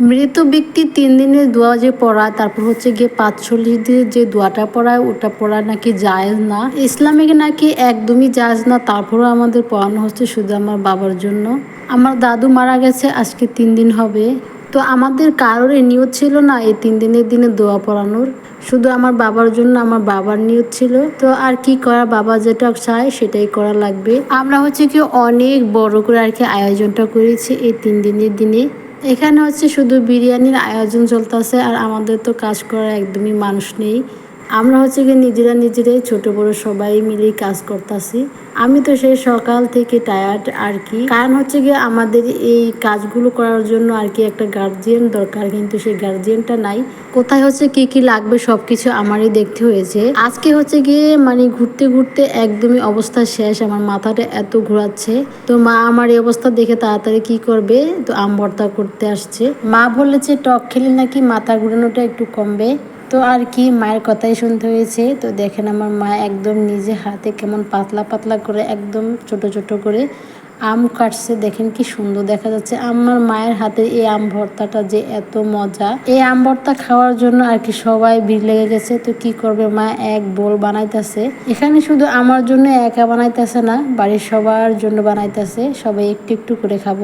মৃত ব্যক্তি তিন দিনের দোয়া যে পড়া তারপর হচ্ছে গিয়ে পাঁচচল্লিশ দিনের যে দোয়াটা পড়ায়, ওটা পড়া নাকি জায়েজ না। ইসলামিক নাকি একদমই জায়েজ না, তারপরও আমাদের পড়ানো হচ্ছে শুধু আমার বাবার জন্য। আমার দাদু মারা গেছে, আজকে তিন দিন হবে। তো আমাদের কারোর নিয়ত ছিল না এই তিন দিনের দিনে দোয়া পড়ানোর। শুধু আমার বাবার জন্য আমার বাবার নিয়ত ছিল। তো আর কি করা, বাবা যেটা চায় সেটাই করা লাগবে। আমরা হচ্ছে কি অনেক বড় করে আর কি আয়োজনটা করেছি এই তিন দিনের দিনে। এখানে হচ্ছে শুধু বিরিয়ানির আয়োজন চলতেছে আর আমাদের তো কাজ করার একদমই মানুষ নেই। আমরা হচ্ছে কি নিজেরা নিজেরাই ছোট, বড় সবাই মিলেই কাজ করতেছি। আমি তো সেই সকাল থেকে টায়ার্ড আর কি। কারণ হচ্ছে গিয়ে আমাদের এই কাজগুলো করার জন্য আর কি একটা গার্জিয়ান দরকার, কিন্তু সেই গার্জিয়ানটা নাই। কোথায় হচ্ছে কি কি লাগবে সবকিছু আমারই দেখতে হয়েছে। আজকে হচ্ছে গিয়ে মানে ঘুরতে ঘুরতে একদমই অবস্থা শেষ, আমার মাথাটা এত ঘোরাচ্ছে। তো মা আমার এই অবস্থা দেখে তাড়াতাড়ি কি করবে? তো আম ভর্তা করতে আসছে। মা বলেছে টক খেলে নাকি মাথা ঘুরানোটা একটু কমবে। তো আর কি, মায়ের কথাই শুনতে হয়েছে। তো দেখেন আমার মা একদম নিজে হাতে কেমন পাতলা পাতলা করে একদম ছোট ছোট করে আম কাটছে। দেখেন কি সুন্দর দেখা যাচ্ছে। আমার মায়ের হাতের এই আম ভর্তাটা যে এত মজা। এই আম ভর্তা খাওয়ার জন্য আর কি সবাই ভিড় লেগে গেছে। তো কি করবে মা? এক বোল বানাইতেছে। এখানে শুধু আমার জন্য একা বানাইতেছে না, বাড়ির সবার জন্য বানাইতেছে। সবাই একটু একটু করে খাব।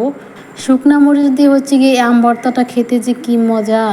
শুকনা মরিচ দিয়ে হচ্ছে গিয়ে আম ভর্তাটা খেতে যে কি মজা।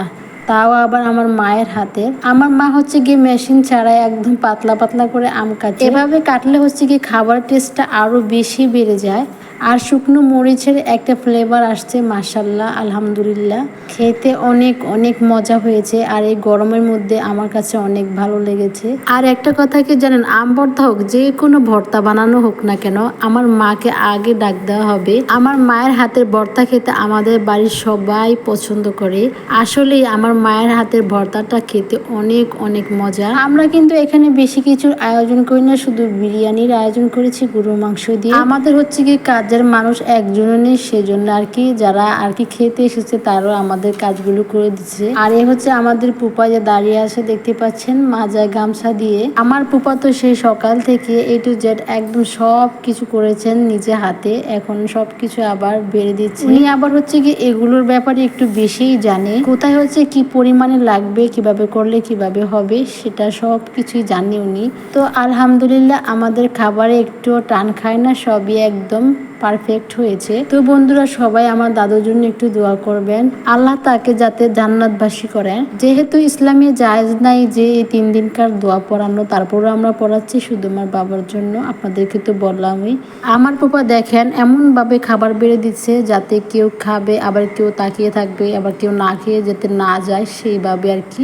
তাও আবার আমার মায়ের হাতে। আমার মা হচ্ছে গিয়ে মেশিন ছাড়াই একদম পাতলা পাতলা করে আম কাটে। এভাবে কাটলে হচ্ছে গিয়ে খাবার টেস্টটা আরও বেশি বেড়ে যায়। আর শুকনো মরিচের একটা ফ্লেভার আসছে মাসাল্লাহ আলহামদুলিল্লাহ। খেতে অনেক অনেক মজা হয়েছে আর এই গরমের মধ্যে আমার কাছে অনেক ভালো লেগেছে। আর একটা কথা কি জানেন, আম ভর্তা হোক, যে কোনো ভর্তা বানানো হোক না কেন, আমার মাকে আগে ডাক দেওয়া হবে। আমার মায়ের হাতের ভর্তা খেতে আমাদের বাড়ির সবাই পছন্দ করে। আসলেই আমার মায়ের হাতের ভর্তাটা খেতে অনেক অনেক মজা। আমরা কিন্তু এখানে বেশি কিছুর আয়োজন করি না, শুধু বিরিয়ানির আয়োজন করেছি, গরুর মাংস দিয়ে। আমাদের হচ্ছে কি কাজের মানুষ একজনও নেই, সেজন্য আর কি যারা আর কি খেতে এসেছে তারাও আমাদের কাজগুলো করে দিচ্ছে। আর এ হচ্ছে আমাদের পুপা যে দাঁড়িয়ে আছে, দেখতে পাচ্ছেন, মাজায় গামছা দিয়ে। আমার পুপা তো সেই সকাল থেকে এ টু জেড একদম সব কিছু করেছেন নিজে হাতে। এখন সব কিছু আবার বেড়ে দিচ্ছে। উনি আবার হচ্ছে কি এগুলোর ব্যাপারে একটু বেশিই জানে। কোথায় হচ্ছে, কি পরিমাণে লাগবে, কীভাবে করলে কীভাবে হবে, সেটা সব কিছুই জানে উনি। তো আলহামদুলিল্লাহ, আমাদের খাবারে একটু টান খায় না, সবই একদম পারফেক্ট হয়েছে। তো বন্ধুরা, সবাই আমার দাদুর জন্য একটু দোয়া করবেন। আল্লাহ তাকে যাতে জান্নাতবাসী করেন যেহেতু ইসলামে জায়েজ নাই যে এই তিন দিনকার দোয়া পড়ানো তারপরে আমরা পড়াচ্ছি শুধু আমার বাবার জন্য, আপনাদেরকে তো বললামই। আমার পাপা দেখেন, এমনভাবে খাবার বেড়ে দিচ্ছে যাতে কেউ খাবে, আবার কেউ তাকিয়ে থাকবে, আবার কেউ না খেয়ে যেতে না যায়, সেইভাবে আর কি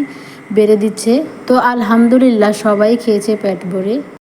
বেড়ে দিচ্ছে। তো আলহামদুলিল্লাহ সবাই খেয়েছে পেট ভরে।